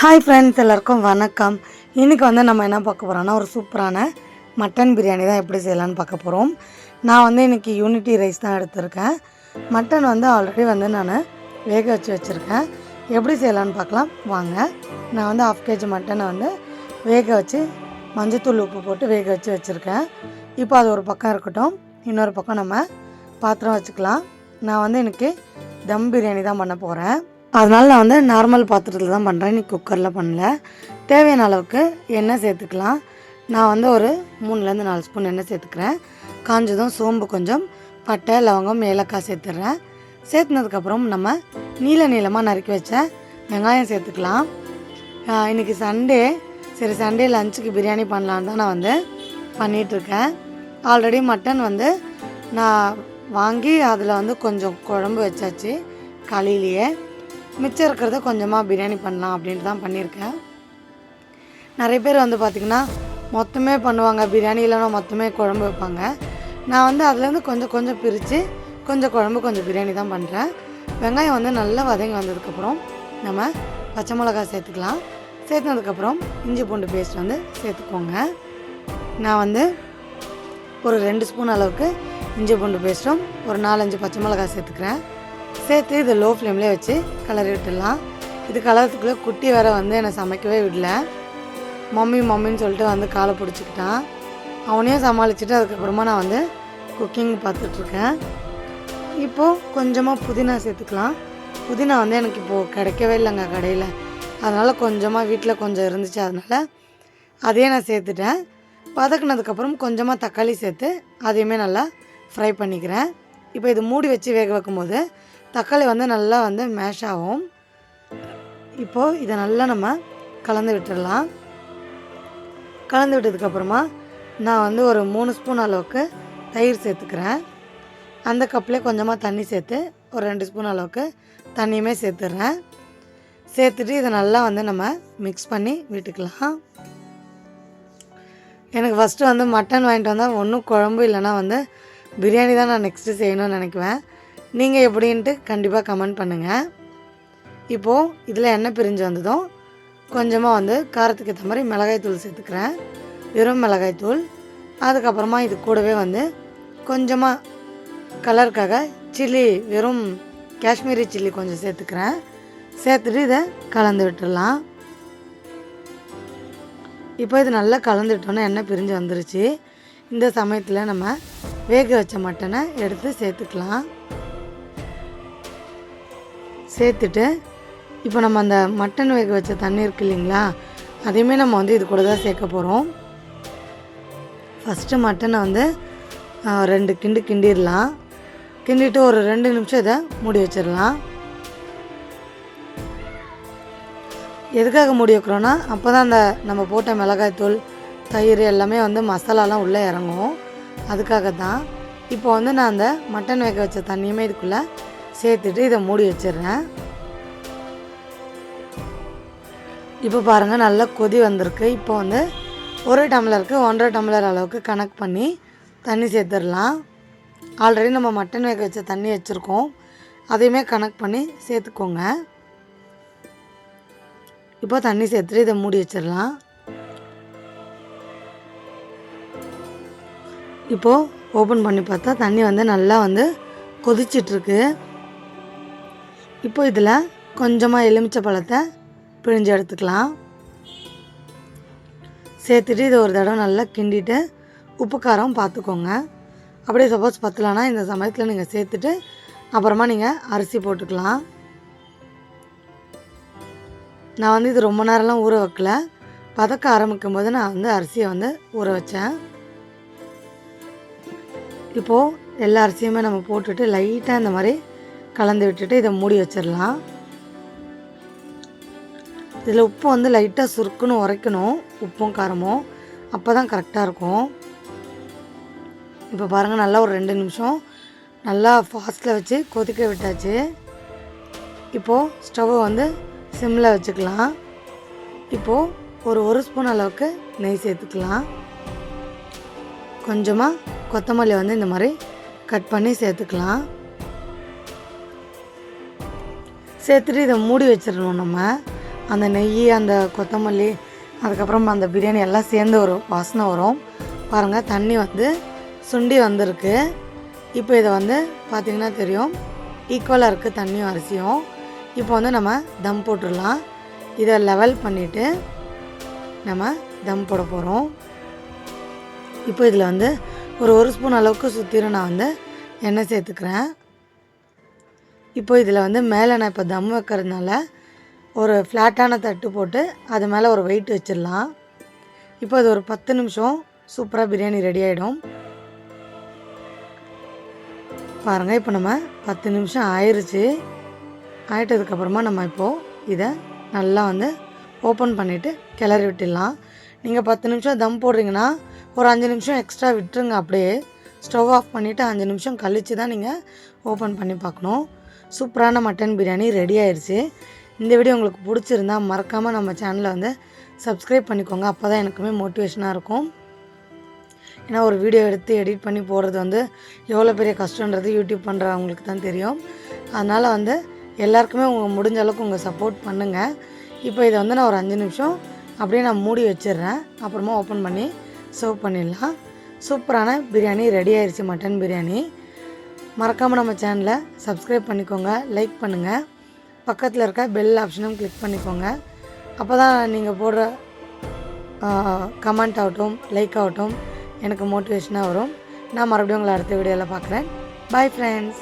Hi friends எல்லாருக்கும் வணக்கம். இன்றைக்கி வந்து நம்ம என்ன பார்க்க போகிறோம்னா ஒரு சூப்பரான மட்டன் பிரியாணி தான் எப்படி செய்யலான்னு பார்க்க போகிறோம் நான் வந்து இன்றைக்கி யூனிட்டி ரைஸ் தான் எடுத்திருக்கேன். மட்டன் வந்து ஆல்ரெடி வந்து நான் வேக வச்சு வச்சுருக்கேன். எப்படி செய்யலான்னு பார்க்கலாம். வாங்க. நான் வந்து ஆஃப் கேஜி மட்டனை வந்து வேக வச்சு மஞ்சத்தூள் உப்பு போட்டு வேக வச்சு வச்சுருக்கேன். இப்போ அது ஒரு பக்கம் இருக்கட்டும். இன்னொரு பக்கம் நம்ம பாத்திரம் வச்சுக்கலாம். நான் வந்து இன்றைக்கி தம் பிரியாணி தான் பண்ண போகிறேன் அதனால் நான் வந்து நார்மல் பாத்திரத்தில் தான் பண்ணுறேன் இன்னைக்கு குக்கரில் பண்ணல. தேவையான அளவுக்கு எண்ணெய் சேர்த்துக்கலாம். நான் வந்து ஒரு மூணுலேருந்து நாலு ஸ்பூன் எண்ணெய் சேர்த்துக்கிறேன். காஞ்சதும் சோம்பு கொஞ்சம் பட்டை லவங்கம் ஏலக்காய் சேர்த்துட்றேன் சேர்த்துனதுக்கப்புறம் நம்ம நீல நீளமாக நறுக்கி வச்ச வெங்காயம் சேர்த்துக்கலாம். இன்றைக்கி இன்னைக்கு சண்டே. சரி சண்டே லஞ்சுக்கு பிரியாணி பண்ணலான்னு தான் நான் வந்து பண்ணிகிட்ருக்கேன் ஆல்ரெடி மட்டன் வந்து நான் வாங்கி அதில் வந்து கொஞ்சம் குழம்பு வச்சாச்சு காலையிலேயே மிச்சம் இருக்கிறத கொஞ்சமாக பிரியாணி பண்ணலாம் அப்படின்ட்டு தான் பண்ணியிருக்கேன். நிறைய பேர் வந்து பார்த்திங்கன்னா மொத்தமே பண்ணுவாங்க. பிரியாணி இல்லைன்னா மொத்தமே குழம்பு வைப்பாங்க. நான் வந்து அதுலேருந்து கொஞ்சம் கொஞ்சம் பிரித்து கொஞ்சம் குழம்பு கொஞ்சம் பிரியாணி தான் பண்ணுறேன் வெங்காயம் வந்து நல்லா வதங்கி வந்ததுக்கப்புறம் நம்ம பச்சை மிளகாய் சேர்த்துக்கலாம். சேர்த்துனதுக்கப்புறம் இஞ்சி பூண்டு பேஸ்ட் வந்து சேர்த்துக்கோங்க. நான் வந்து ஒரு ரெண்டு ஸ்பூன் அளவுக்கு இஞ்சி பூண்டு பேஸ்ட்டும் ஒரு நாலஞ்சு பச்சை மிளகாய் சேர்த்துக்கிறேன். சேர்த்து இதை லோ ஃப்ளேம்லேயே வச்சு கலரி விட்டுடலாம். இது கலரத்துக்குள்ளே குட்டி வேற வந்து என்னை சமைக்கவே விடல. மம்மி மம்மின்னு சொல்லிட்டு வந்து காலை பிடிச்சிக்கிட்டான். அவனையும் சமாளிச்சுட்டு அதுக்கப்புறமா நான் வந்து குக்கிங் பார்த்துட்ருக்கேன். இப்போது கொஞ்சமாக புதினா சேர்த்துக்கலாம். புதினா வந்து எனக்கு இப்போது கிடைக்கவே இல்லைங்க கடையில். அதனால் கொஞ்சமாக வீட்டில் கொஞ்சம் இருந்துச்சு அதனால் அதையே நான் சேர்த்துட்டேன். வதக்குனதுக்கப்புறம் கொஞ்சமாக தக்காளி சேர்த்து அதையுமே நல்லா ஃப்ரை பண்ணிக்கிறேன். இப்போ இது மூடி வச்சு வேக வைக்கும்போது தக்காளி வந்து நல்லா வந்து மேஷ் ஆகும். இப்போது இதை நல்லா நம்ம கலந்து விட்டுடலாம். கலந்து விட்டதுக்கப்புறமா நான் வந்து ஒரு மூணு ஸ்பூன் அளவுக்கு தயிர் சேர்த்துக்கிறேன். அந்த கப்லேயே கொஞ்சமாக தண்ணி சேர்த்து ஒரு ரெண்டு ஸ்பூன் அளவுக்கு தண்ணியுமே சேர்த்துடுறேன். சேர்த்துட்டு இதை நல்லா வந்து நம்ம மிக்ஸ் பண்ணி விட்டுக்கலாம். எனக்கு ஃபஸ்ட்டு வந்து மட்டன் வாங்கிட்டு வந்தால் ஒன்றும் குழம்பு இல்லைன்னா வந்து பிரியாணி தான் நான் நெக்ஸ்ட்டு செய்யணும்னு நினைக்குவேன். நீங்கள் எப்படின்ட்டு கண்டிப்பாக கமெண்ட் பண்ணுங்கள் இப்போது இதில் எண்ணெய் பிரிஞ்சு வந்ததும் கொஞ்சமாக வந்து காரத்துக்கு ஏற்ற மாதிரி மிளகாய் தூள் சேர்த்துக்கிறேன். வெறும் மிளகாய் தூள். அதுக்கப்புறமா இது கூடவே வந்து கொஞ்சமாக கலருக்காக சில்லி வெறும் காஷ்மீரி சில்லி கொஞ்சம் சேர்த்துக்கிறேன். சேர்த்துட்டு இதை கலந்து விட்டுடலாம். இப்போ இது நல்லா கலந்துட்டோன்னே எண்ணெய் பிரிஞ்சு வந்துருச்சு. இந்த சமயத்தில் நம்ம வேக வச்ச மட்டனை எடுத்து சேர்த்துக்கலாம். சேர்த்துட்டு இப்போ நம்ம அந்த மட்டன் வேக வச்ச தண்ணி இருக்கு இல்லைங்களா அதையுமே நம்ம வந்து இது கூட தான் சேர்க்க போகிறோம் ஃபஸ்ட்டு மட்டனை வந்து ரெண்டு கிண்டு கிண்டிடலாம். கிண்டிட்டு ஒரு ரெண்டு நிமிஷம் இதை மூடி வச்சிடலாம். எதுக்காக மூடி வைக்கிறோன்னா அப்போ தான் அந்த நம்ம போட்ட மிளகாய்த்தூள் தயிர் எல்லாமே வந்து மசாலாலாம் உள்ளே இறங்கும். அதுக்காக தான் இப்போ வந்து நான் அந்த மட்டன் வேக வச்ச தண்ணியுமே இதுக்குள்ளே சேர்த்துட்டு இதை மூடி வச்சிடுறேன். இப்போ பாருங்கள் நல்லா கொதி வந்திருக்கு. இப்போ வந்து ஒரு டம்ளருக்கு ஒன்றரை டம்ளர் அளவுக்கு கணக்கு பண்ணி தண்ணி சேர்த்துடலாம். ஆல்ரெடி நம்ம மட்டன் வேக வச்ச தண்ணி வச்சுருக்கோம். அதையுமே கணக்கு பண்ணி சேர்த்துக்கோங்க. இப்போ தண்ணி சேர்த்துட்டு இதை மூடி வச்சிடலாம். இப்போது ஓப்பன் பண்ணி பார்த்தா தண்ணி வந்து நல்லா வந்து கொதிச்சிட்ருக்கு இப்போ இதில் கொஞ்சமாக எலுமிச்சை பழத்தை பிழிஞ்சு எடுத்துக்கலாம். சேர்த்துட்டு இதை ஒரு தடவை நல்லா கிண்டிட்டு உப்பு காரம் பார்த்துக்கோங்க. அப்படியே சப்போஸ் பத்தலனா இந்த சமயத்தில் நீங்கள் சேர்த்துட்டு அப்புறமா நீங்கள் அரிசி போட்டுக்கலாம். நான் வந்து இது ரொம்ப நேரம்லாம் ஊற வைக்கல. பதக்க ஆரம்பிக்கும் போது நான் வந்து அரிசியை வந்து ஊற வச்சேன். இப்போது எல்லா அரிசியுமே நம்ம போட்டுட்டு லைட்டாக இந்த மாதிரி கலந்து விட்டுட்டு இதை மூடி வச்சிடலாம். இதில் உப்பு வந்து லைட்டாக சுருக்குன்னு உரைக்கணும் உப்பும் காரமும். அப்போ தான் கரெக்டாக இருக்கும். இப்போ பாருங்கள் நல்லா ஒரு ரெண்டு நிமிஷம். நல்லா ஃபாஸ்ட்டில் வச்சு கொதிக்க விட்டாச்சு. இப்போது ஸ்டவ்வை வந்து சிம்மில் வச்சுக்கலாம். இப்போது ஒரு ஒரு ஸ்பூன் அளவுக்கு நெய் சேர்த்துக்கலாம். கொஞ்சமாக கொத்தமல்லி வந்து இந்த மாதிரி கட் பண்ணி சேர்த்துக்கலாம். சேர்த்துட்டு இதை மூடி வச்சிடணும் நம்ம. அந்த நெய் அந்த கொத்தமல்லி அதுக்கப்புறம் அந்த பிரியாணி எல்லாம் சேர்ந்து ஒரு வாசனை வரும். பாருங்கள் தண்ணி வந்து சுண்டி வந்திருக்கு. இப்போ இதை வந்து பார்த்திங்கன்னா தெரியும். ஈக்குவலாக இருக்குது தண்ணியும் அரிசியும். இப்போ வந்து நம்ம தம் போட்டுடலாம். இதை லெவல் பண்ணிவிட்டு நம்ம தம் போட போகிறோம் இப்போ இதில் வந்து ஒரு ஒரு ஸ்பூன் அளவுக்கு சுற்றிரும் நான் வந்து எண்ணெய் சேர்த்துக்கிறேன். இப்போ இதில் வந்து மேலே நான் இப்போ தம் வைக்கிறதுனால ஒரு ஃப்ளாட்டான தட்டு போட்டு அது மேலே ஒரு வெயிட் வச்சிடலாம். இப்போ அது ஒரு பத்து நிமிஷம் சூப்பராக பிரியாணி ரெடி ஆகிடும் பாருங்கள் இப்போ நம்ம பத்து நிமிஷம் ஆயிடுச்சு ஆயிட்டதுக்கப்புறமா நம்ம இப்போது இதை நல்லா வந்து ஓப்பன் பண்ணிவிட்டு கிளறி விட்டுடலாம். நீங்கள் பத்து நிமிஷம் தம் போடுறீங்கன்னா ஒரு அஞ்சு நிமிஷம் எக்ஸ்ட்ரா விட்டுருங்க அப்படியே. ஸ்டவ் ஆஃப் பண்ணிவிட்டு அஞ்சு நிமிஷம் கழித்து தான் நீங்கள் ஓப்பன் பண்ணி பார்க்கணும். சூப்பரான மட்டன் பிரியாணி ரெடி ஆயிடுச்சு இந்த வீடியோ உங்களுக்கு பிடிச்சிருந்தா மறக்காமல் நம்ம சேனலை வந்து சப்ஸ்கிரைப் பண்ணிக்கோங்க. அப்போ தான் எனக்குமே மோட்டிவேஷனாக இருக்கும். ஏன்னா ஒரு வீடியோ எடுத்து எடிட் பண்ணி போடுறது வந்து எவ்வளோ பெரிய கஷ்டன்றது யூடியூப் பண்ணுறவங்களுக்கு தான் தெரியும். அதனால் வந்து எல்லாருக்குமே உங்கள் முடிஞ்ச அளவுக்கு உங்கள் சப்போர்ட் பண்ணுங்கள் இப்போ இதை வந்து நான் ஒரு அஞ்சு நிமிஷம் அப்படியே நான் மூடி வச்சிடுறேன். அப்புறமா ஓப்பன் பண்ணி சர்வ் பண்ணிடலாம். சூப்பரான பிரியாணி ரெடி ஆயிடுச்சு மட்டன் பிரியாணி. மறக்காமல் நம்ம சேனலை சப்ஸ்கிரைப் பண்ணிக்கோங்க லைக் பண்ணுங்கள் பக்கத்தில் இருக்க பெல் ஆப்ஷனும் கிளிக் பண்ணிக்கோங்க. அப்போ தான் நீங்கள் போடுற கமெண்ட் ஆகட்டும் லைக் ஆகட்டும் எனக்கு மோட்டிவேஷனாக வரும். நான் மறுபடியும் உங்களை அடுத்த வீடியோவில் பார்க்குறேன். Bye friends